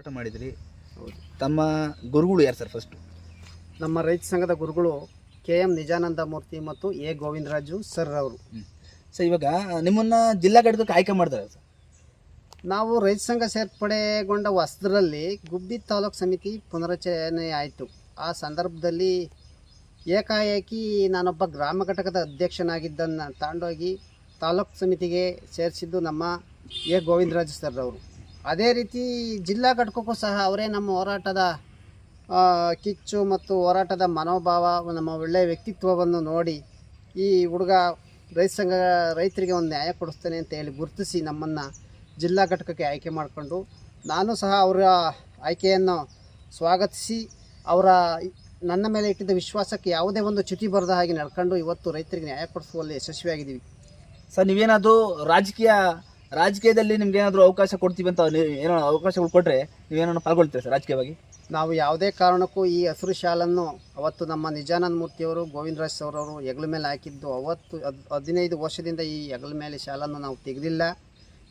ಹೋರಾಟ ಮಾಡಿದ್ರಿ. ಹೌದು ತಮ್ಮ ಗುರುಗಳು ಯಾರು ಸರ್ ಫಸ್ಟ್ ನಮ್ಮ ರೈತ ಸಂಘದ ಗುರುಗಳು ಕೆ ಎಂ ನಿಜಾನಂದ ಮೂರ್ತಿ ಮತ್ತು ಎ ಗೋವಿಂದರಾಜು ಸರ್ ಅವರು. ಸರ್ ಇವಾಗ ನಿಮ್ಮನ್ನ ಜಿಲ್ಲಾ ಘಟಕಕ್ಕೆ ಆಯ್ಕೆ ಮಾಡಿದಾರೆ ಸರ್ ನಾವು ರೈತ ಸಂಘ ಸೇರ್ಪಡೆಗೊಂಡ ಹೊಸದರಲ್ಲಿ ಗುಬ್ಬಿ ತಾಲೂಕು ಸಮಿತಿ ಪುನರಚನೆ ಆಯಿತು. ಆ ಸಂದರ್ಭದಲ್ಲಿ ಏಕಾಏಕಿ ನಾನೊಬ್ಬ ಗ್ರಾಮ ಘಟಕದ ಅಧ್ಯಕ್ಷನಾಗಿದ್ದನ್ನು ತಾಂಡೋಗಿ ತಾಲೂಕು ಸಮಿತಿಗೆ ಸೇರಿಸಿದ್ದು ನಮ್ಮ ಎ ಗೋವಿಂದರಾಜು ಸರ್ ಅವರು. ಅದೇ ರೀತಿ ಜಿಲ್ಲಾ ಘಟಕಕ್ಕೂ ಸಹ ಅವರೇ ನಮ್ಮ ಹೋರಾಟದ ಕಿಚ್ಚು ಮತ್ತು ಹೋರಾಟದ ಮನೋಭಾವ, ನಮ್ಮ ಒಳ್ಳೆಯ ವ್ಯಕ್ತಿತ್ವವನ್ನು ನೋಡಿ ಈ ಹುಡುಗ ರೈತ ಸಂಘ, ರೈತರಿಗೆ ಒಂದು ನ್ಯಾಯ ಕೊಡಿಸ್ತೇನೆ ಅಂತ ಹೇಳಿ ಗುರುತಿಸಿ ನಮ್ಮನ್ನು ಜಿಲ್ಲಾ ಘಟಕಕ್ಕೆ ಆಯ್ಕೆ ಮಾಡಿಕೊಂಡು ನಾನು ಸಹ ಅವರ ಆಯ್ಕೆಯನ್ನು ಸ್ವಾಗತಿಸಿ ಅವರ ನನ್ನ ಮೇಲೆ ಇಟ್ಟಿದ್ದ ವಿಶ್ವಾಸಕ್ಕೆ ಯಾವುದೇ ಒಂದು ಚ್ಯುತಿ ಬರದ ಹಾಗೆ ನಡ್ಕೊಂಡು ಇವತ್ತು ರೈತರಿಗೆ ನ್ಯಾಯ ಕೊಡಿಸುವಲ್ಲಿ ಯಶಸ್ವಿಯಾಗಿದ್ದೀವಿ. ಸರ್, ನೀವೇನಾದರೂ ರಾಜಕೀಯ ರಾಜಕೀಯದಲ್ಲಿ ನಿಮ್ಗೆ ಏನಾದರೂ ಅವಕಾಶ ಕೊಡ್ತೀವಿ ಅಂತ ಏನೋ ಅವಕಾಶಗಳು ಕೊಟ್ಟರೆ ನೀವೇನೋ ಪಾಲ್ಗೊಳ್ತೀರಾ ಸರ್ ರಾಜಕೀಯವಾಗಿ? ನಾವು ಯಾವುದೇ ಕಾರಣಕ್ಕೂ ಈ ಹಸಿರು ಶಾಲನ್ನು ಅವತ್ತು ನಮ್ಮ ನಿಜಾನಂದ ಮೂರ್ತಿಯವರು ಗೋವಿಂದರಾಜ್ ಅವರವರು ಹೆಗಲ ಮೇಲೆ ಹಾಕಿದ್ದು ಅವತ್ತು ಹದ್- ಹದಿನೈದು ವರ್ಷದಿಂದ ಈ ಹೆಗಲ ಮೇಲೆ ಶಾಲನ್ನು ನಾವು ತೆಗೆದಿಲ್ಲ.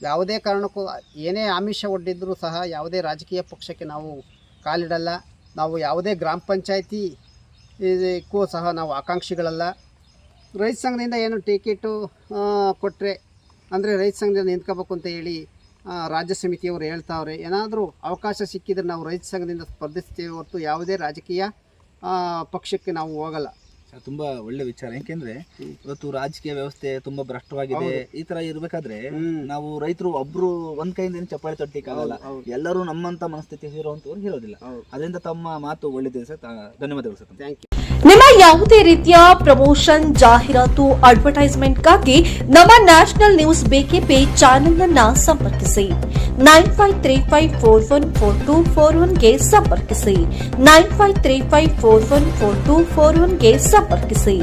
ಯಾವುದೇ ಕಾರಣಕ್ಕೂ ಏನೇ ಆಮಿಷ ಒಡ್ಡಿದ್ರೂ ಸಹ ಯಾವುದೇ ರಾಜಕೀಯ ಪಕ್ಷಕ್ಕೆ ನಾವು ಕಾಲಿಡಲ್ಲ. ನಾವು ಯಾವುದೇ ಗ್ರಾಮ ಪಂಚಾಯತಿ ಇದಕ್ಕೂ ಸಹ ನಾವು ಆಕಾಂಕ್ಷಿಗಳಲ್ಲ. ರೈತ ಸಂಘದಿಂದ ಏನು ಟಿಕೆಟು ಕೊಟ್ಟರೆ ಅಂದರೆ ರೈತ ಸಂಘದಿಂದ ನಿಂತ್ಕೋಬೇಕು ಅಂತ ಹೇಳಿ ರಾಜ್ಯ ಸಮಿತಿಯವರು ಹೇಳ್ತಾವ್ರೆ. ಏನಾದರೂ ಅವಕಾಶ ಸಿಕ್ಕಿದ್ರೆ ನಾವು ರೈತ ಸಂಘದಿಂದ ಸ್ಪರ್ಧಿಸ್ತೇವೆ ಹೊರತು ಯಾವುದೇ ರಾಜಕೀಯ ಪಕ್ಷಕ್ಕೆ ನಾವು ಹೋಗಲ್ಲ. ತುಂಬ ಒಳ್ಳೆ ವಿಚಾರ. ಯಾಕೆಂದ್ರೆ ಇವತ್ತು ರಾಜಕೀಯ ವ್ಯವಸ್ಥೆ ತುಂಬಾ ಭ್ರಷ್ಟವಾಗಿದೆ. ಈ ತರ ಇರ್ಬೇಕಾದ್ರೆ ನಾವು ರೈತರು ಒಬ್ರು ಒಂದ್ ಕೈಯಿಂದ ಏನು ಚಪ್ಪಾಳೆ ತೊಟ್ಟಿಕ್ಕಾಗಲ್ಲ. ಆಗಲ್ಲ ಎಲ್ಲರೂ ನಮ್ಮಂತ ಮನಸ್ಥಿತಿ ಇರುವಂತವ್ರು ಹೇಳೋದಿಲ್ಲ ಹೌದು. ಅದರಿಂದ ತಮ್ಮ ಮಾತು ಒಳ್ಳೆದಿದೆ ಸರ್. ಧನ್ಯವಾದಗಳು ಸರ್. ಥ್ಯಾಂಕ್ ಯು ಯಾವುದೇ ರೀತಿಯ ಪ್ರಮೋಷನ್ ಜಾಹೀರಾತು ಅಡ್ವರ್ಟೈಸ್ಮೆಂಟ್ಗಾಗಿ ನಮ್ಮ ನ್ಯಾಷನಲ್ ನ್ಯೂಸ್ ಬಿಕೆಪಿ ಚಾನೆಲ್ ಅನ್ನ ಸಂಪರ್ಕಿಸಿ. Nine five three five four one four two four ಒನ್ಗೆ ಸಂಪರ್ಕಿಸಿ. Nine five three five four one four two four ಒನ್ಗೆ ಸಂಪರ್ಕಿಸಿ.